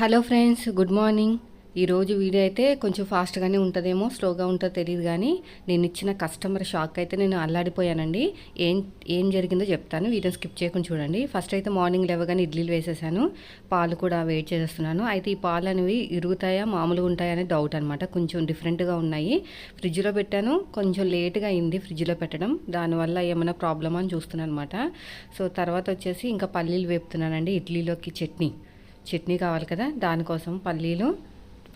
Hello friends good morning. ఈరోజు video అయితే కొంచెం ఫాస్ట్గానే ఉంటుందేమో స్లోగా ఉంటుందో తెలియదు కానీ నేను ఇచ్చిన కస్టమర్ షాక్ అయితే నేను అల్లాడిపోయానండి. ఏం ఏం జరిగిందో చెప్తాను వీడియో స్కిప్ చేయకుండా చూడండి. ఫస్ట్ అయితే మార్నింగ్ లేవగానే ఇడ్లీలు వేసేసాను పాలు కూడా వెయిట్ చేసేస్తున్నాను. అయితే ఈ పాలు అనేవి ఇరుగుతాయా మామూలుగా ఉంటాయా అనే డౌట్ అనమాట కొంచెం డిఫరెంట్గా ఉన్నాయి. ఫ్రిడ్జ్లో పెట్టాను కొంచెం లేట్గా అయింది ఫ్రిడ్జ్లో పెట్టడం. దానివల్ల ఏమైనా ప్రాబ్లమ్ అని చూస్తున్నాను అనమాట సో తర్వాత వచ్చేసి ఇంకా పల్లీలు వేపుతున్నానండి ఇడ్లీలోకి చట్నీ. చట్నీ కావాలి కదా దానికోసం పల్లీలు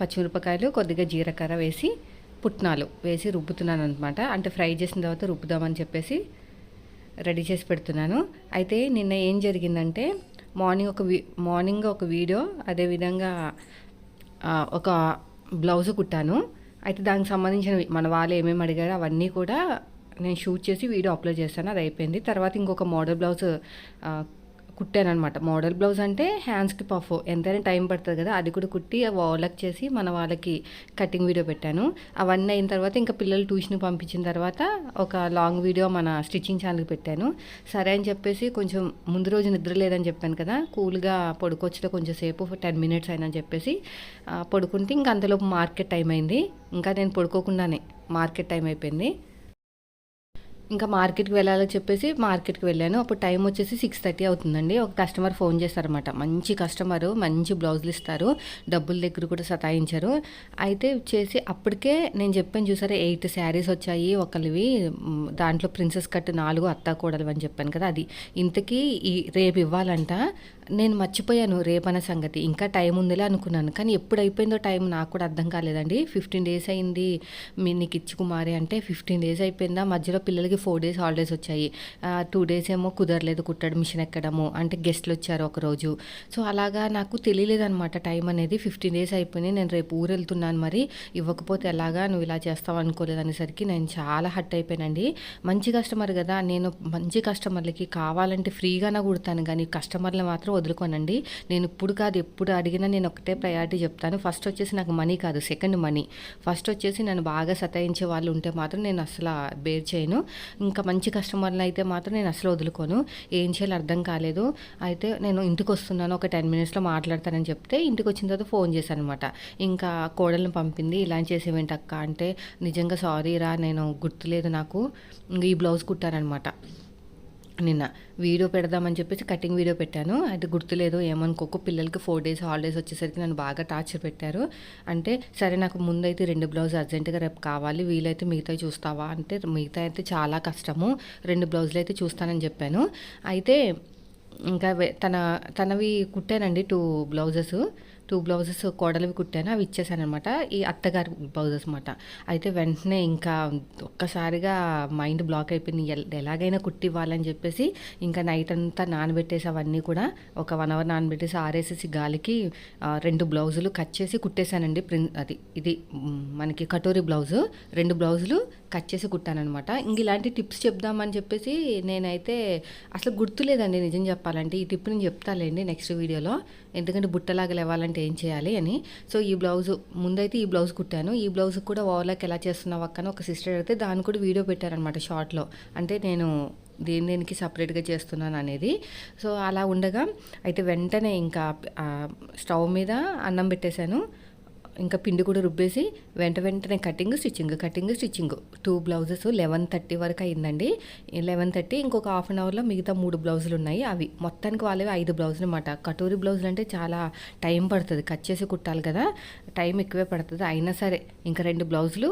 పచ్చిమిరపకాయలు కొద్దిగా జీలకర్ర వేసి పుట్నాలు వేసి రుబ్బుతున్నాను అనమాట అంటే ఫ్రై చేసిన తర్వాత రుబ్బుదామని చెప్పేసి రెడీ చేసి పెడుతున్నాను. అయితే నిన్న ఏం జరిగిందంటే మార్నింగ్ ఒక మార్నింగ్ ఒక వీడియో అదేవిధంగా ఒక బ్లౌజ్ కుట్టాను. అయితే దానికి సంబంధించిన మన వాళ్ళు ఏమేమి అడిగారో అవన్నీ కూడా నేను షూట్ చేసి వీడియో అప్లోడ్ చేస్తాను. అది అయిపోయింది. తర్వాత ఇంకొక మోడల్ బ్లౌజ్ కుట్టానమాట మోడల్ బ్లౌజ్ అంటే హ్యాండ్స్కి పఫ్. ఎంతైనా టైం పడుతుంది కదా అది కూడా కుట్టి వాళ్ళకి చేసి మన వాళ్ళకి కటింగ్ వీడియో పెట్టాను. అవన్నీ అయిన తర్వాత ఇంకా పిల్లలు ట్యూషన్ పంపించిన తర్వాత ఒక లాంగ్ వీడియో మన స్టిచ్చింగ్ ఛానల్కి పెట్టాను. సరే అని చెప్పేసి కొంచెం ముందు రోజు నిద్ర లేదని చెప్పాను కదా కూల్గా పడుకొచ్చిన కొంచెం సేపు టెన్ మినిట్స్ అయినా చెప్పేసి పడుకుంటే ఇంకా అంతలోపు మార్కెట్ టైం అయింది. ఇంకా నేను పడుకోకుండానే మార్కెట్ టైం అయిపోయింది. ఇంకా మార్కెట్కి వెళ్ళాలని చెప్పేసి మార్కెట్కి వెళ్ళాను. అప్పుడు టైం వచ్చేసి సిక్స్ థర్టీ అవుతుందండి. ఒక కస్టమర్ ఫోన్ చేస్తారన్నమాట. మంచి కస్టమర్ మంచి బ్లౌజులు ఇస్తారు. డబ్బుల దగ్గర కూడా సతాయించారు. అయితే చేసి అప్పటికే నేను చెప్పాను చూసారా ఎయిట్ శారీస్ వచ్చాయి ఒకరివి దాంట్లో ప్రిన్సెస్ కట్ నాలుగు అత్తా కూడలు అని చెప్పాను కదా అది. ఇంతకీ ఈ రేపు ఇవ్వాలంట. నేను మర్చిపోయాను రేపన్న సంగతి. ఇంకా టైం ఉందిలే అనుకున్నాను. కానీ ఎప్పుడు అయిపోయిందో టైం నాకు కూడా అర్థం కాలేదండి. ఫిఫ్టీన్ డేస్ అయింది. మీ నీకు ఇచ్చి కుమారి అంటే ఫిఫ్టీన్ డేస్ అయిపోయిందా? మధ్యలో పిల్లలకి ఫోర్ డేస్ హాలిడేస్ వచ్చాయి. టూ డేస్ ఏమో కుదరలేదు కుట్టడం మిషన్ ఎక్కడము అంటే గెస్ట్లు వచ్చారు ఒకరోజు. సో అలాగా నాకు తెలియలేదు అనమాట టైం అనేది. ఫిఫ్టీన్ డేస్ అయిపోయినాయి నేను రేపు ఊరు వెళ్తున్నాను మరి. ఇవ్వకపోతే ఎలాగా నువ్వు ఇలా చేస్తావు అనుకోలేదు అనేసరికి నేను చాలా హట్ అయిపోయానండి. మంచి కస్టమర్ కదా నేను మంచి కస్టమర్లకి కావాలంటే ఫ్రీగానే కుడతాను కానీ కస్టమర్లు మాత్రం వదులుకోనండి. నేను ఇప్పుడు కాదు ఎప్పుడు అడిగినా నేను ఒకటే ప్రయారిటీ చెప్తాను. ఫస్ట్ వచ్చేసి నాకు మనీ కాదు సెకండ్ మనీ ఫస్ట్ వచ్చేసి నన్ను బాగా సతాయించే వాళ్ళు ఉంటే మాత్రం నేను అసలు బేర్ చేయను. ఇంకా మంచి కస్టమర్లు అయితే మాత్రం నేను అసలు వదులుకోను. ఏం చేయాలో అర్థం కాలేదు. అయితే నేను ఇంటికి వస్తున్నాను. ఒక టెన్ మినిట్స్లో మాట్లాడతానని చెప్తే ఇంటికి వచ్చిన తర్వాత ఫోన్ చేశాను అనమాట ఇంకా కోడలను పంపింది. ఇలా చేసేవేంటి అక్క అంటే నిజంగా సారీ రా నేను గుర్తులేదు నాకు. ఈ బ్లౌజ్ కుట్టారనమాట నిన్న వీడియో పెడదామని చెప్పేసి కటింగ్ వీడియో పెట్టాను. అయితే గుర్తులేదు ఏమనుకోకు పిల్లలకి ఫోర్ డేస్ హాలిడేస్ వచ్చేసరికి నన్ను బాగా టార్చర్ పెట్టారు. అంటే సరే నాకు ముందైతే రెండు బ్లౌజ్ అర్జెంటుగా రేపు కావాలి. వీలైతే మిగతా చూస్తావా? అంటే మిగతా అయితే చాలా కష్టము. రెండు బ్లౌజులు అయితే చూస్తానని చెప్పాను. అయితే ఇంకా తన తనవి కుట్టానండి టూ బ్లౌజెస్. టూ బ్లౌజెస్ కోడలివి కుట్టాను అవి ఇచ్చేసానమాట ఈ అత్తగారి బ్లౌజెస్ అనమాట అయితే వెంటనే ఇంకా ఒక్కసారిగా మైండ్ బ్లాక్ అయిపోయింది. ఎలాగైనా కుట్టి ఇవ్వాలని చెప్పేసి ఇంకా నైట్ అంతా నానబెట్టేసి అవన్నీ కూడా ఒక వన్ అవర్ నానబెట్టేసి ఆరేసేసి గాలికి రెండు బ్లౌజులు కట్ చేసి కుట్టేశానండి ప్రిన్ అది ఇది మనకి కటోరీ బ్లౌజు రెండు బ్లౌజులు కట్ చేసి కుట్టానమాట ఇంక ఇలాంటి టిప్స్ చెప్దామని చెప్పేసి నేనైతే అసలు గుర్తులేదండి నిజం చెప్పాలంటే. ఈ టిప్ నేను చెప్తాలేండి నెక్స్ట్ వీడియోలో. ఎందుకంటే బుట్టలాగా లేవాలంటే ఏం చేయాలి అని. సో ఈ బ్లౌజ్ ముందైతే ఈ బ్లౌజ్ కుట్టాను. ఈ బ్లౌజ్ కూడా ఓవర్లాక్ ఎలా చేస్తున్నావు అక్కన ఒక సిస్టర్ అయితే దాన్ని కూడా వీడియో పెట్టారనమాట షార్ట్లో. అంటే నేను దేని దేనికి సపరేట్గా చేస్తున్నాను అనేది. సో అలా ఉండగా అయితే వెంటనే ఇంకా స్టవ్ మీద అన్నం పెట్టేశాను. ఇంకా పిండి కూడా రుబ్బేసి వెంట వెంటనే cutting stitching cutting stitching. Two blouses eleven thirty వరకు అయిందండి. లెవెన్ థర్టీ ఇంకొక హాఫ్ అన్ అవర్లో మిగతా మూడు బ్లౌజులు ఉన్నాయి. అవి మొత్తానికి వాళ్ళవి ఐదు బ్లౌజులు అనమాట కటోరీ బ్లౌజులు అంటే చాలా టైం పడుతుంది. కట్ చేసి కుట్టాలి కదా. టైం ఎక్కువే పడుతుంది. అయినా సరే ఇంకా రెండు బ్లౌజులు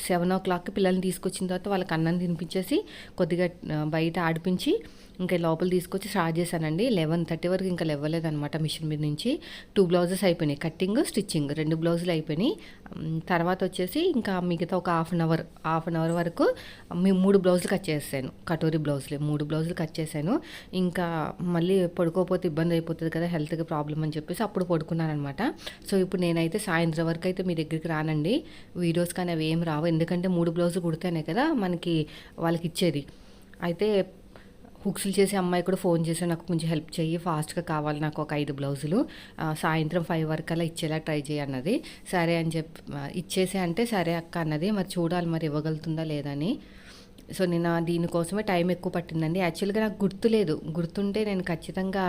సెవెన్ ఓ క్లాక్కి పిల్లల్ని తీసుకొచ్చిన తర్వాత వాళ్ళకి అన్నం తినిపించేసి కొద్దిగా బయట ఆడిపించి ఇంకా లోపల తీసుకొచ్చి స్టార్ట్ చేశానండి. లెవెన్ థర్టీ వరకు ఇంకా లేవలేదనమాట మిషన్ మీద నుంచి. టూ బ్లౌజెస్ అయిపోయినాయి. కట్టింగ్ స్టిచ్చింగ్ రెండు బ్లౌజులు అయిపోయినాయి. తర్వాత వచ్చేసి ఇంకా మిగతా ఒక half an hour half an hour వరకు మీ మూడు బ్లౌజులు కట్ చేసాను కటోరీ బ్లౌజులు మూడు బ్లౌజులు కట్ చేశాను ఇంకా మళ్ళీ పడుకోకపోతే ఇబ్బంది అయిపోతుంది కదా హెల్త్కి ప్రాబ్లం అని చెప్పేసి అప్పుడు పడుకున్నాను అనమాట సో ఇప్పుడు నేనైతే సాయంత్రం వరకు అయితే మీ దగ్గరికి రానండి. వీడియోస్ కానీ అవి ఏం రావు. ఎందుకంటే మూడు బ్లౌజులు కుడితేనే కదా మనకి వాళ్ళకి ఇచ్చేది. అయితే హుక్స్లు చేసే అమ్మాయి కూడా ఫోన్ చేసి నాకు కొంచెం హెల్ప్ చెయ్యి ఫాస్ట్గా కావాలి నాకు ఒక ఐదు బ్లౌజులు. సాయంత్రం ఫైవ్ వరకు అలా ఇచ్చేలా ట్రై చేయి అన్నది. సరే అని చెప్పి ఇచ్చేసే అంటే సరే అక్క అన్నది. మరి చూడాలి మరి ఇవ్వగలుగుతుందా లేదని సో నేను దీనికోసమే టైం ఎక్కువ పట్టిందండి. యాక్చువల్గా నాకు గుర్తులేదు గుర్తుంటే నేను ఖచ్చితంగా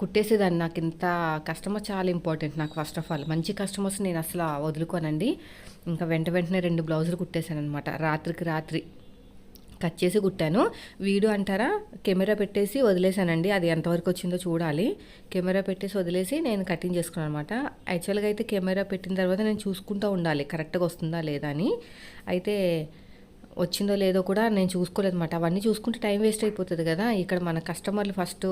కుట్టేసేదాన్ని. నాకు ఇంత కస్టమర్ చాలా ఇంపార్టెంట్ నాకు ఫస్ట్ ఆఫ్ ఆల్. మంచి కస్టమర్స్ నేను అసలు వదులుకోనండి. ఇంకా వెంట వెంటనే రెండు బ్లౌజులు కుట్టేశాను అనమాట రాత్రికి రాత్రి. కట్ చేసి కుట్టాను. వీడియో అంటారా కెమెరా పెట్టేసి వదిలేశానండి అది ఎంతవరకు వచ్చిందో చూడాలి. కెమెరా పెట్టేసి వదిలేసి నేను కటింగ్ చేసుకున్నాను అనమాట. యాక్చువల్గా అయితే కెమెరా పెట్టిన తర్వాత నేను చూసుకుంటూ ఉండాలి కరెక్ట్గా వస్తుందా లేదా అని. అయితే వచ్చిందో లేదో కూడా నేను చూసుకోలేదు అనమాట అవన్నీ చూసుకుంటే టైం వేస్ట్ అయిపోతుంది కదా. ఇక్కడ మన కస్టమర్లు ఫస్ట్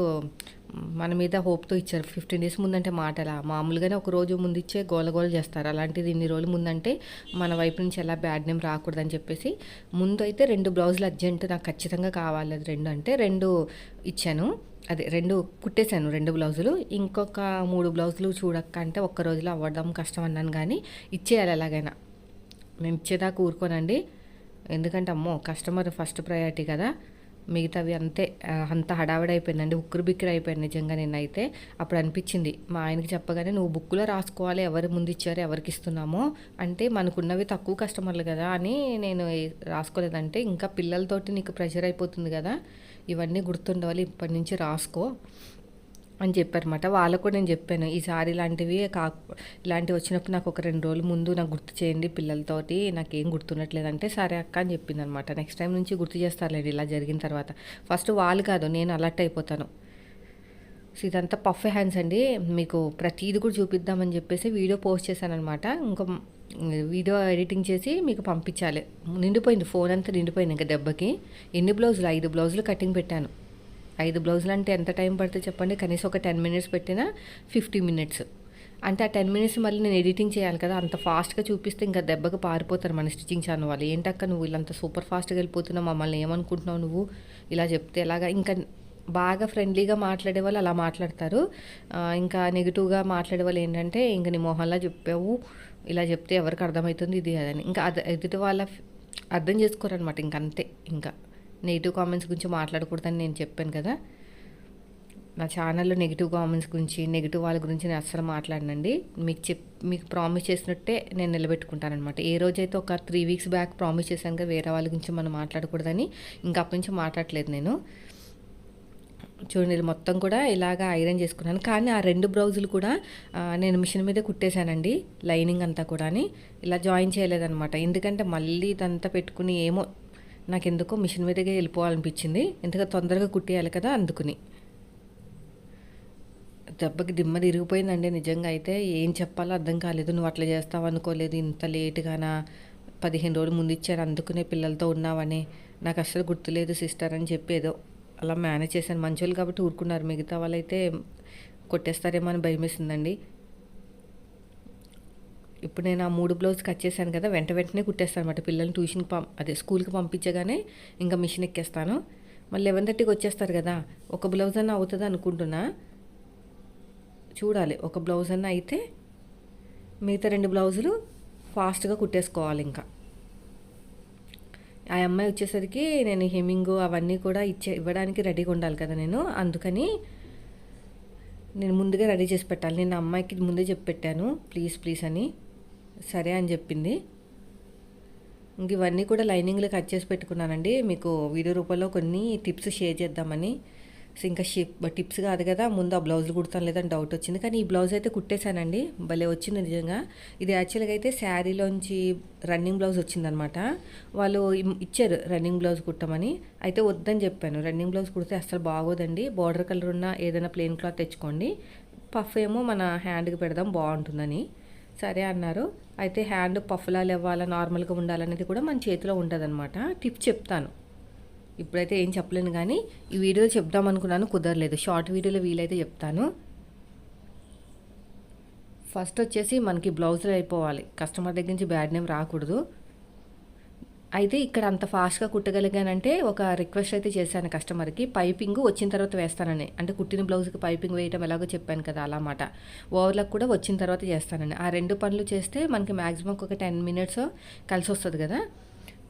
మన మీద హోప్తో ఇచ్చారు. ఫిఫ్టీన్ డేస్ ముందంటే మాటలా మామూలుగానే ఒక రోజు ముందు ఇచ్చే గోల గోల చేస్తారు. అలాంటిది ఇన్ని రోజులు ముందంటే మన వైపు నుంచి ఎలా బ్యాడ్ నేమ్ రాకూడదని చెప్పేసి ముందు అయితే రెండు బ్లౌజులు అర్జెంట్ నాకు ఖచ్చితంగా కావాలి. అది రెండు అంటే రెండు ఇచ్చాను. అదే రెండు కుట్టేశాను రెండు బ్లౌజులు. ఇంకొక మూడు బ్లౌజులు చూడక్క అంటే ఒక్క రోజులో అవ్వడం కష్టం అన్నాను కానీ ఇచ్చేయాలి ఎలాగైనా. మేము ఇచ్చేదాకా ఊరుకోనండి. ఎందుకంటే అమ్మో కస్టమర్ ఫస్ట్ ప్రయారిటీ కదా. మిగతావి అంతే అంత హడావిడైపోయిందండి ఉక్కురు బిక్కిరి అయిపోయింది నిజంగా నిన్నైతే. అప్పుడు అనిపించింది మా ఆయనకి చెప్పగానే నువ్వు బుక్లో రాసుకోవాలి ఎవరు ముందు ఇచ్చారు ఎవరికి ఇస్తున్నామో? అంటే మనకున్నవి తక్కువ కస్టమర్లు కదా అని నేను రాసుకోలేదంటే ఇంకా పిల్లలతోటి నీకు ప్రెషర్ అయిపోతుంది కదా. ఇవన్నీ గుర్తుండవాలి ఇప్పటి నుంచి రాసుకో. అని చెప్పారన్నమాట. వాళ్ళకు కూడా నేను చెప్పాను ఈసారి ఇలాంటివి కా ఇలాంటివి వచ్చినప్పుడు నాకు ఒక రెండు రోజులు ముందు నాకు గుర్తు చేయండి పిల్లలతోటి నాకు ఏం గుర్తుండట్లేదంటే సరే అక్క అని చెప్పింది అనమాట నెక్స్ట్ టైం నుంచి గుర్తు చేస్తారులేండి ఇలా జరిగిన తర్వాత. ఫస్ట్ వాళ్ళు కాదు నేను అలర్ట్ అయిపోతాను. సో ఇదంతా పఫ్ హ్యాండ్స్ అండి. మీకు ప్రతిది కూడా చూపిద్దామని చెప్పేసి వీడియో పోస్ట్ చేశాను అనమాట ఇంకా వీడియో ఎడిటింగ్ చేసి మీకు పంపించాలి. నిండిపోయింది ఫోన్ అంతా నిండిపోయింది ఇంకా దెబ్బకి. ఎన్ని బ్లౌజులు? ఐదు బ్లౌజులు కటింగ్ పెట్టాను. ఐదు బ్లౌజులు అంటే ఎంత టైం పడుతుంది చెప్పండి? కనీసం ఒక టెన్ మినిట్స్ పెట్టినా ఫిఫ్టీ మినిట్స్. అంటే ఆ టెన్ మినిట్స్ మళ్ళీ నేను ఎడిటింగ్ చేయాలి కదా అంత ఫాస్ట్గా చూపిస్తే ఇంకా దెబ్బకు పారిపోతారు మన స్టిచ్చింగ్ ఛానల్ వాళ్ళు. ఏంటక్క నువ్వు ఇలాంత సూపర్ ఫాస్ట్గా వెళ్ళిపోతున్నావు మమ్మల్ని ఏమనుకుంటున్నావు నువ్వు? ఇలా చెప్తే ఎలాగా? ఇంకా బాగా ఫ్రెండ్లీగా మాట్లాడే వాళ్ళు అలా మాట్లాడతారు. ఇంకా నెగిటివ్గా మాట్లాడే వాళ్ళు ఏంటంటే ఇంకా నీ మొహంలా చెప్పావు ఇలా చెప్తే ఎవరికి అర్థమవుతుంది ఇది అదని ఇంకా అది ఎదుటి వాళ్ళ అర్థం చేసుకోరనమాట ఇంకంతే ఇంకా. నెగిటివ్ కామెంట్స్ గురించి మాట్లాడకూడదని నేను చెప్పాను కదా. నా ఛానల్లో నెగిటివ్ కామెంట్స్ గురించి నెగిటివ్ వాళ్ళ గురించి నేను అస్సలు మాట్లాడినండి. మీకు చెప్ మీకు ప్రామిస్ చేసినట్టే నేను నిలబెట్టుకుంటానమాట ఏ రోజైతే ఒక త్రీ వీక్స్ బ్యాక్ ప్రామిస్ చేశాను కదా వేరే వాళ్ళ గురించి మనం మాట్లాడకూడదని ఇంకా అప్పటి నుంచి మాట్లాడలేదు నేను. చూడండి మొత్తం కూడా ఇలాగా ఐరన్ చేసుకున్నాను. కానీ ఆ రెండు బ్లౌజులు కూడా నేను మిషన్ మీద కుట్టేశానండి లైనింగ్ అంతా కూడా ఇలా జాయిన్ చేయలేదన్నమాట. ఎందుకంటే మళ్ళీ ఇదంతా పెట్టుకుని ఏమో నాకు ఎందుకో మిషన్ మీదగా వెళ్ళిపోవాలనిపించింది. ఎందుకంటే తొందరగా కుట్టేయాలి కదా అందుకుని. దెబ్బకి దిమ్మ తిరిగిపోయిందండి నిజంగా అయితే. ఏం చెప్పాలో అర్థం కాలేదు. నువ్వు అట్లా చేస్తావు అనుకోలేదు. ఇంత లేటుగానా? పదిహేను రోజులు ముందు ఇచ్చారు. అందుకునే పిల్లలతో ఉన్నావని. నాకు అస్సలు గుర్తులేదు సిస్టర్ అని చెప్పేదో. అలా మేనేజ్ చేశాను. మంచోళ్ళు కాబట్టి ఊరుకున్నారు. మిగతా వాళ్ళైతే కొట్టేస్తారేమో అని భయమేసిందండి. ఇప్పుడు నేను ఆ మూడు బ్లౌజ్ కట్ చేశాను కదా వెంట వెంటనే కుట్టేస్తాను అనమాట పిల్లల్ని ట్యూషన్కి పం అదే స్కూల్కి పంపించగానే ఇంకా మిషన్ ఎక్కేస్తాను. మళ్ళీ లెవెన్ థర్టీకి వచ్చేస్తారు కదా ఒక బ్లౌజ్ అన్న అవుతుంది అనుకుంటున్నా? చూడాలి ఒక బ్లౌజ్ అన్న అయితే మిగతా రెండు బ్లౌజులు ఫాస్ట్గా కుట్టేసుకోవాలి ఇంకా. ఆ అమ్మాయి వచ్చేసరికి నేను హెమింగ్ అవన్నీ కూడా ఇచ్చే ఇవ్వడానికి రెడీగా ఉండాలి కదా నేను. అందుకని నేను ముందుగా రెడీ చేసి పెట్టాలి. నేను అమ్మాయికి ముందే చెప్పి పెట్టాను. ప్లీజ్ ప్లీజ్ అని. సరే అని చెప్పింది. ఇంక ఇవన్నీ కూడా లైనింగ్లు కట్ చేసి పెట్టుకున్నానండి. మీకు వీడియో రూపంలో కొన్ని టిప్స్ షేర్ చేద్దామని. సో ఇంకా షిప్ టిప్స్ కాదు కదా ముందు ఆ బ్లౌజులు కుడతాను లేదని డౌట్ వచ్చింది. కానీ ఈ బ్లౌజ్ అయితే కుట్టేశానండి. భలే వచ్చింది నిజంగా. ఇది యాక్చువల్గా అయితే శారీలోంచి రన్నింగ్ బ్లౌజ్ వచ్చిందనమాట. వాళ్ళు ఇచ్చారు రన్నింగ్ బ్లౌజ్ కుట్టమని. అయితే వద్దని చెప్పాను. రన్నింగ్ బ్లౌజ్ కుడితే అసలు బాగోదండి. బార్డర్ కలర్ ఉన్న ఏదైనా ప్లెయిన్ క్లాత్ తెచ్చుకోండి. పఫ్ ఏమో మన హ్యాండ్కి పెడదాం బాగుంటుందని. సరే అన్నారు. అయితే హ్యాండ్ పఫ్లాలు ఇవ్వాలా నార్మల్గా ఉండాలనేది కూడా మన చేతిలో అనమాట టిప్ చెప్తాను. ఇప్పుడైతే ఏం చెప్పలేను కానీ ఈ వీడియోలో చెప్దాం అనుకున్నాను కుదరలేదు. షార్ట్ వీడియోలో వీలైతే చెప్తాను. ఫస్ట్ వచ్చేసి మనకి బ్లౌజులు అయిపోవాలి. కస్టమర్ దగ్గర నుంచి బ్యాడ్ నేమ్ రాకూడదు. అయితే ఇక్కడ అంత ఫాస్ట్గా కుట్టగలిగానంటే ఒక రిక్వెస్ట్ అయితే చేశాను కస్టమర్కి పైపింగ్ వచ్చిన తర్వాత వేస్తానని. అంటే కుట్టిన బ్లౌజ్కి పైపింగ్ వేయటం ఎలాగో చెప్పాను కదా అలా మాట. ఓవర్లకు కూడా వచ్చిన తర్వాత చేస్తానని. ఆ రెండు పనులు చేస్తే మనకి మ్యాక్సిమం ఒక టెన్ మినిట్స్ కలిసి వస్తుంది కదా.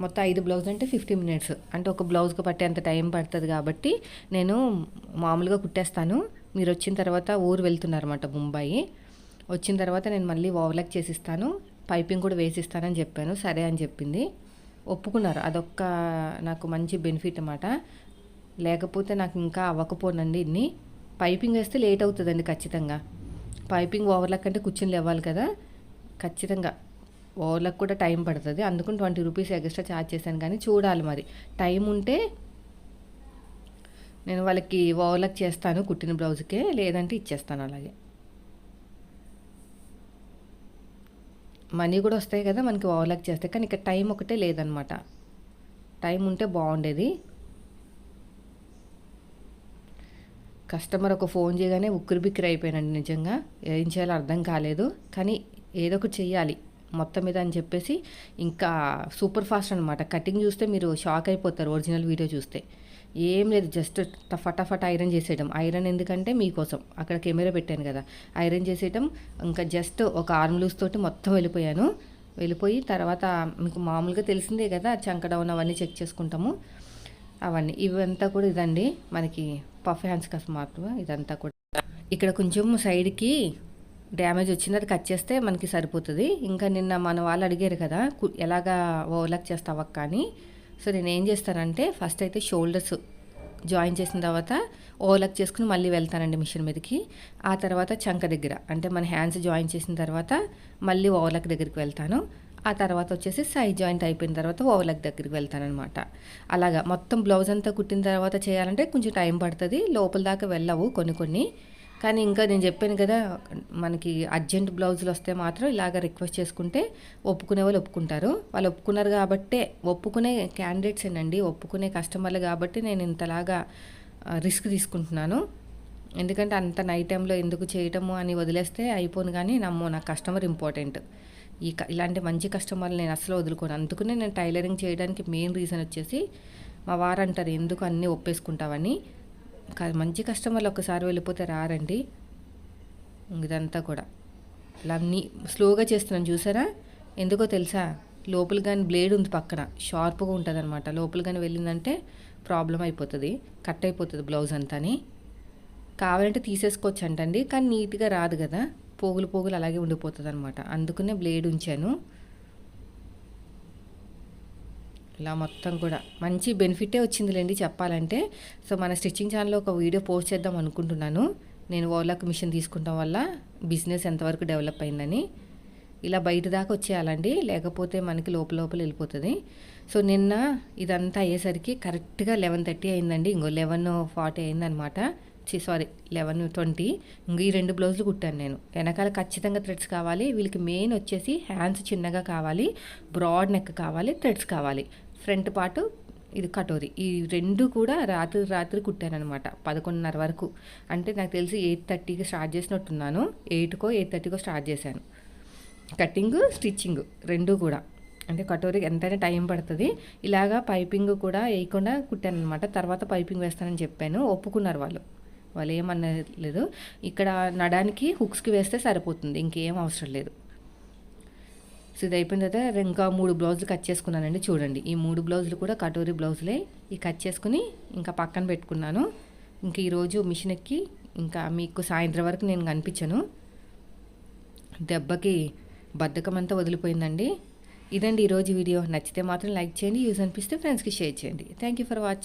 మొత్తం ఐదు బ్లౌజ్ అంటే ఫిఫ్టీ మినిట్స్ అంటే ఒక బ్లౌజ్కి పట్టే అంత టైం పడుతుంది కాబట్టి నేను మామూలుగా కుట్టేస్తాను. మీరు వచ్చిన తర్వాత ఊరు వెళ్తున్నారన్నమాట ముంబాయి వచ్చిన తర్వాత నేను మళ్ళీ ఓవర్లాక్ చేసిస్తాను. పైపింగ్ కూడా వేసిస్తానని చెప్పాను. సరే అని చెప్పింది. ఒప్పుకున్నారు. అదొక్క నాకు మంచి బెనిఫిట్ అన్నమాట. లేకపోతే నాకు ఇంకా అవ్వకపోనండి ఇన్ని. పైపింగ్ వేస్తే లేట్ అవుతుందండి ఖచ్చితంగా. పైపింగ్ ఓవర్లాక్ అంటే కూర్చుని లేవాలి కదా. ఖచ్చితంగా. ఓవర్లాక్ కూడా టైం పడుతుంది. అందుకని ట్వంటీ రూపీస్ ఎక్స్ట్రా ఛార్జ్ చేశాను కానీ చూడాలి మరి. టైం ఉంటే నేను వాళ్ళకి ఓవర్లాక్ చేస్తాను కుట్టిన బ్లౌజ్కే లేదంటే ఇచ్చేస్తాను అలాగే. మనీ కూడా వస్తాయి కదా మనకి ఓవర్లాక్ చేస్తే కానీ ఇక్కడ టైం ఒకటే లేదనమాట. టైం ఉంటే బాగుండేది. కస్టమర్ ఒక ఫోన్ చేయగానే ఉక్కిరి బిక్కిరి అయిపోయానండి నిజంగా. ఏం చేయాలో అర్థం కాలేదు. కానీ ఏదో ఒకటి చెయ్యాలి మొత్తం మీద అని చెప్పేసి ఇంకా సూపర్ ఫాస్ట్ అనమాట కటింగ్ చూస్తే మీరు షాక్ అయిపోతారు ఒరిజినల్ వీడియో చూస్తే. ఏం లేదు జస్ట్ ఫటాఫట్ ఐరన్ చేసేయడం. ఐరన్ ఎందుకంటే మీకోసం. అక్కడ కెమెరా పెట్టాను కదా. ఐరన్ చేసేయడం ఇంకా జస్ట్ ఒక ఆర్మ్ లూస్ తోటి మొత్తం వెళ్ళిపోయాను. వెళ్ళిపోయి తర్వాత మీకు మామూలుగా తెలిసిందే కదా చంకడౌన్ అవన్నీ చెక్ చేసుకుంటాము. అవన్నీ. ఇవంతా కూడా ఇదండి. మనకి పఫ్ హ్యాండ్స్ కస్మార్ట్ ఇదంతా కూడా. ఇక్కడ కొంచెం సైడ్కి డ్యామేజ్ వచ్చింది. అది కట్ చేస్తే మనకి సరిపోతుంది. ఇంకా నిన్న మన వాళ్ళు అడిగారు కదా ఎలాగా ఓవర్లాక్ చేస్తావా కానీ సో నేను ఏం చేస్తానంటే ఫస్ట్ అయితే షోల్డర్స్ జాయిన్ చేసిన తర్వాత ఓవర్లాక్ చేసుకుని మళ్ళీ వెళ్తానండి మిషన్ మీదకి. ఆ తర్వాత చంక దగ్గర అంటే మన హ్యాండ్స్ జాయిన్ చేసిన తర్వాత మళ్ళీ ఓవర్లాక్ దగ్గరికి వెళ్తాను. ఆ తర్వాత వచ్చేసి సైజ్ జాయింట్ అయిపోయిన తర్వాత ఓవర్లాక్ దగ్గరికి వెళ్తానమాట అలాగా మొత్తం బ్లౌజ్ అంతా కుట్టిన తర్వాత చేయాలంటే కొంచెం టైం పడుతుంది. లోపల దాకా వెళ్ళవు కొన్ని కొన్ని. కానీ ఇంకా నేను చెప్పాను కదా మనకి అర్జెంట్ బ్లౌజులు వస్తే మాత్రం ఇలాగ రిక్వెస్ట్ చేసుకుంటే ఒప్పుకునే వాళ్ళు ఒప్పుకుంటారు. వాళ్ళు ఒప్పుకున్నారు కాబట్టే ఒప్పుకునే క్యాండిడేట్స్ ఏనండి ఒప్పుకునే కస్టమర్లు కాబట్టి నేను ఇంతలాగా రిస్క్ తీసుకుంటున్నాను. ఎందుకంటే అంత నైట్ టైంలో ఎందుకు చేయటము అని వదిలేస్తే అయిపోను కానీ నమ్మో నా కస్టమర్ ఇంపార్టెంట్ ఈ ఇలాంటి మంచి కస్టమర్లు నేను అసలు వదులుకోను. అందుకనే నేను టైలరింగ్ చేయడానికి మెయిన్ రీజన్ వచ్చేసి మా వారు అంటారు ఎందుకు అన్నీ ఒప్పేసుకుంటావని? మంచి కస్టమర్లు ఒకసారి వెళ్ళిపోతే రారండి. ఇదంతా కూడా. ఇలా నీ స్లోగా చేస్తున్నాను చూసారా? ఎందుకో తెలుసా? లోపల కానీ బ్లేడ్ ఉంది పక్కన. షార్ప్గా ఉంటుంది అనమాట లోపల కానీ వెళ్ళిందంటే ప్రాబ్లం అయిపోతుంది. కట్ అయిపోతుంది బ్లౌజ్ అంతాని. కావాలంటే తీసేసుకోవచ్చు అంటండి కానీ నీట్గా రాదు కదా. పోగులు పోగులు అలాగే ఉండిపోతుంది అనమాట అందుకనే బ్లేడ్ ఉంచాను. ఇలా మొత్తం కూడా. మంచి బెనిఫిటే వచ్చిందిలేండి చెప్పాలంటే. సో మన స్టిచ్చింగ్ ఛానల్లో ఒక వీడియో పోస్ట్ చేద్దాం అనుకుంటున్నాను. నేను ఓలాక్ మిషన్ తీసుకుంటాం వల్ల బిజినెస్ ఎంతవరకు డెవలప్ అయిందని. ఇలా బయట దాకా వచ్చేయాలండి. లేకపోతే మనకి లోపల లోపల వెళ్ళిపోతుంది. సో నిన్న ఇదంతా అయ్యేసరికి కరెక్ట్గా లెవెన్ థర్టీ అయిందండి. ఇంకో లెవెన్ ఫార్టీ అయిందనమాట. Sorry eleven twenty. ఇంక ఈ రెండు బ్లౌజులు కుట్టాను నేను. వెనకాల ఖచ్చితంగా థ్రెడ్స్ కావాలి. వీళ్ళకి మెయిన్ వచ్చేసి హ్యాండ్స్ చిన్నగా కావాలి. బ్రాడ్ నెక్ కావాలి. థ్రెడ్స్ కావాలి. ఫ్రంట్ పార్ట్ ఇది కటోరి. ఈ రెండు కూడా రాత్రి రాత్రి కుట్టానమాట పదకొండున్నర వరకు. అంటే నాకు తెలిసి ఎయిట్ థర్టీకి స్టార్ట్ చేసినట్టున్నాను. ఎయిట్కో ఎయిట్ థర్టీకో స్టార్ట్ చేశాను. కటింగ్ స్టిచ్చింగ్ రెండు కూడా. అంటే కటోరీకి ఎంతైనా టైం పడుతుంది. ఇలాగా పైపింగ్ కూడా వేయకుండా కుట్టాను అనమాట తర్వాత పైపింగ్ వేస్తానని చెప్పాను. ఒప్పుకున్నారు వాళ్ళు. వాళ్ళు ఏమనలేదు. ఇక్కడ నడానికి హుక్స్కి వేస్తే సరిపోతుంది. ఇంకేం అవసరం లేదు. సో ఇది అయిపోయిన తర్వాత ఇంకా మూడు బ్లౌజులు కట్ చేసుకున్నానండి. చూడండి ఈ మూడు బ్లౌజులు కూడా కటోరీ బ్లౌజులే. ఈ కట్ చేసుకుని ఇంకా పక్కన పెట్టుకున్నాను. ఇంకా ఈరోజు మిషన్ ఎక్కి ఇంకా మీకు సాయంత్రం వరకు నేను కనిపించాను. దెబ్బకి బద్ధకం అంతా వదిలిపోయిందండి. ఇదండి ఈరోజు వీడియో. నచ్చితే మాత్రం లైక్ చేయండి యూజ్ అనిపిస్తే ఫ్రెండ్స్కి షేర్ చేయండి. Thank you for watching